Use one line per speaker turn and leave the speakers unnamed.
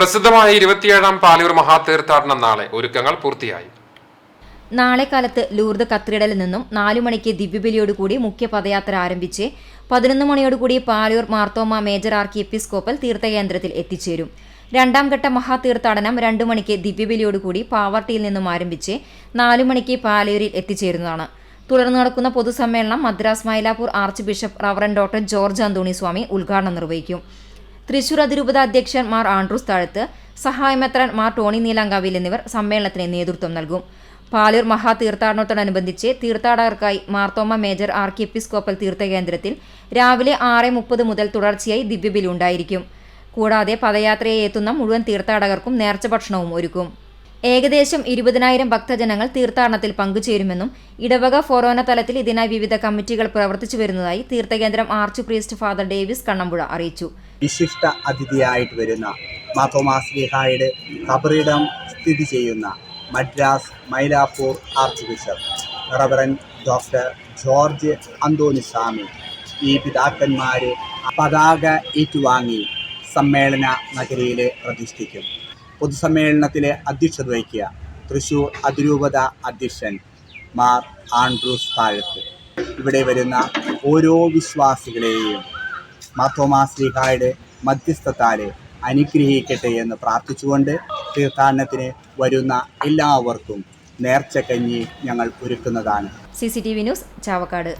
പ്രസിദ്ധമായ ഇരുപത്തിയേഴാം പാലൂർ മഹാതീർത്ഥാടനം നാളെ ഒരുക്കങ്ങൾ പൂർത്തിയായി.
നാളെ കാലത്ത് ലൂർദ് കത്തീഡ്രലിൽ നിന്നും നാലു മണിക്ക് ദിവ്യബലിയോടുകൂടി മുഖ്യ പദയാത്ര ആരംഭിച്ച് പതിനൊന്ന് മണിയോടുകൂടി Palur Marthoma major archiepiscopal തീർത്ഥകേന്ദ്രത്തിൽ എത്തിച്ചേരും. രണ്ടാം ഘട്ട മഹാതീർത്ഥാടനം രണ്ടു മണിക്ക് ദിവ്യബലിയോടുകൂടി പാവർട്ടിയിൽ നിന്നും ആരംഭിച്ച് നാലു മണിക്ക് പാലൂരിൽ എത്തിച്ചേരുന്നതാണ്. തുടർന്ന് നടക്കുന്ന പൊതുസമ്മേളനം Madras Mylapore archbishop reverend doctor George Anthony Swamy ഉദ്ഘാടനം നിർവഹിക്കും. തൃശൂർ അതിരൂപത അധ്യക്ഷൻ മാർ ആൻഡ്രൂസ് താഴത്ത് സഹായമെത്രൻ മാർ ടോണി നീലാങ്കാവിൽ എന്നിവർ സമ്മേളനത്തിന് നേതൃത്വം നൽകും. പാലൂർ മഹാതീർത്ഥാടനത്തോടനുബന്ധിച്ച് തീർത്ഥാടകർക്കായി മാർത്തോമ മേജർ ആർക്കി എപ്പിസ്കോപ്പൽ തീർത്ഥകേന്ദ്രത്തിൽ രാവിലെ ആറ് മുപ്പത് മുതൽ തുടർച്ചയായി ദിവ്യബലി ഉണ്ടായിരിക്കും. കൂടാതെ പദയാത്രയെ എത്തുന്ന മുഴുവൻ തീർത്ഥാടകർക്കും നേർച്ച ഭക്ഷണവും ഒരുക്കും. ഏകദേശം ഇരുപതിനായിരം ഭക്തജനങ്ങൾ തീർത്ഥാടനത്തിൽ പങ്കുചേരുമെന്നും ഇടവക ഫൊറോന തലത്തിൽ ഇതിനായി വിവിധ കമ്മിറ്റികൾ പ്രവർത്തിച്ചു വരുന്നതായി തീർത്ഥകേന്ദ്രം archpriest father Davis Kannampuzha അറിയിച്ചു.
വിശിഷ്ട അതിഥിയായിട്ട് വരുന്ന മാത്തോമാസ്ലിഹായുടെ കബറിടം സ്ഥിതി ചെയ്യുന്ന Madras Mylapore archbishop reverend doctor George Anthony Swamy ഈ പിതാക്കന്മാർ പതാക ഏറ്റുവാങ്ങി സമ്മേളന നഗരിയിൽ പ്രതിഷ്ഠിക്കും. പൊതുസമ്മേളനത്തിൽ അധ്യക്ഷത വഹിക്കുക. തൃശൂർ അതിരൂപത അധ്യക്ഷൻ മാർ ആൻഡ്രൂസ് താഴത്ത്. ഇവിടെ വരുന്ന ഓരോ വിശ്വാസികളെയും മാത്തോമാശ്രീഹായുടെ മധ്യസ്ഥത്താലെ അനുഗ്രഹിക്കട്ടെ എന്ന് പ്രാർത്ഥിച്ചുകൊണ്ട് തീർത്ഥാടനത്തിന് വരുന്ന എല്ലാവർക്കും നേർച്ചക്കഞ്ഞി ഞങ്ങൾ ഒരുക്കുന്നതാണ്.
C C T V news Chavakkad.